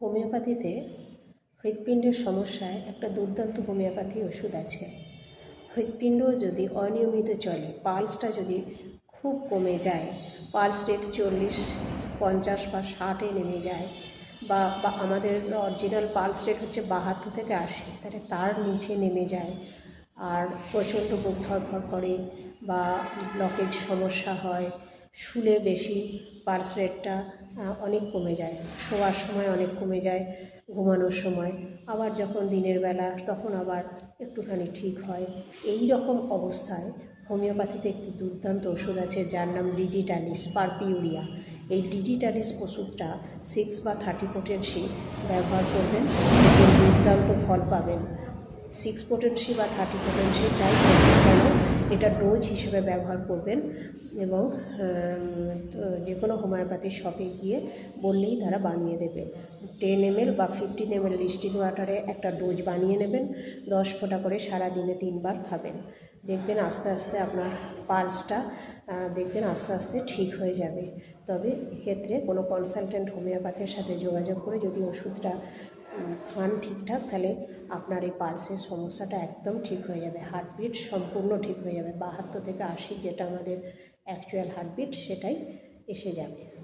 হোমিওপ্যাথিতে হৃৎপিণ্ডের সমস্যায় একটা দুর্দান্ত হোমিওপ্যাথি ওষুধ আছে। হৃৎপিণ্ড যদি অনিয়মিত চলে, পালসটা যদি খুব কমে যায়, পালস রেট চল্লিশ, পঞ্চাশ বা ষাটে নেমে যায়, বা বা আমাদের অরিজিনাল পালস রেট হচ্ছে বাহাত্তর থেকে আশি, তাহলে তার নিচে নেমে যায়। আর প্রচণ্ড বুক ধরফর করে বা ব্লকেজ সমস্যা হয়, শুলে বেশি পালস রেটটা অনেক কমে যায়। শোয়ার সময় অনেক কমে যায়, ঘুমানোর সময়। আবার যখন দিনের বেলা, তখন আবার একটুখানি ঠিক হয়। এই রকম অবস্থায় হোমিওপ্যাথিতে একটি দুর্দান্ত ওষুধ আছে, যার নাম ডিজিটালিস, পারপিউরিয়া। এই ডিজিটালিস ওষুধটা সিক্স বা থার্টি পোটেন্সি ব্যবহার করবেন দুর্দান্ত ফল পাবেন। সিক্স পোটেন্সি বা থার্টি পোটেন্সি যাই হোক না কেন এটা ডোজ হিসেবে ব্যবহার করবেন এবং যে কোনো হোমিওপ্যাথি শপে গিয়ে বললেই তারা বানিয়ে দেবে। টেন এমএল বা ফিফটিন এমএল ডিস্টিল ওয়াটারে একটা ডোজ বানিয়ে নেবেন, দশ ফোঁটা করে সারা দিনে তিনবার খাবেন। দেখবেন আস্তে আস্তে আপনার পালসটা দেখবেন আস্তে আস্তে ঠিক হয়ে যাবে। তবে এক্ষেত্রে কোনো কনসালটেন্ট হোমিওপ্যাথির সাথে যোগাযোগ করে যদি ওষুধটা খান ঠিকঠাক, তাহলে আপনার এই পালসের সমস্যাটা একদম ঠিক হয়ে যাবে। হার্টবিট সম্পূর্ণ ঠিক হয়ে যাবে। বাহাত্তর থেকে আশি যেটা আমাদের অ্যাকচুয়াল হার্টবিট, সেটাই এসে যাবে।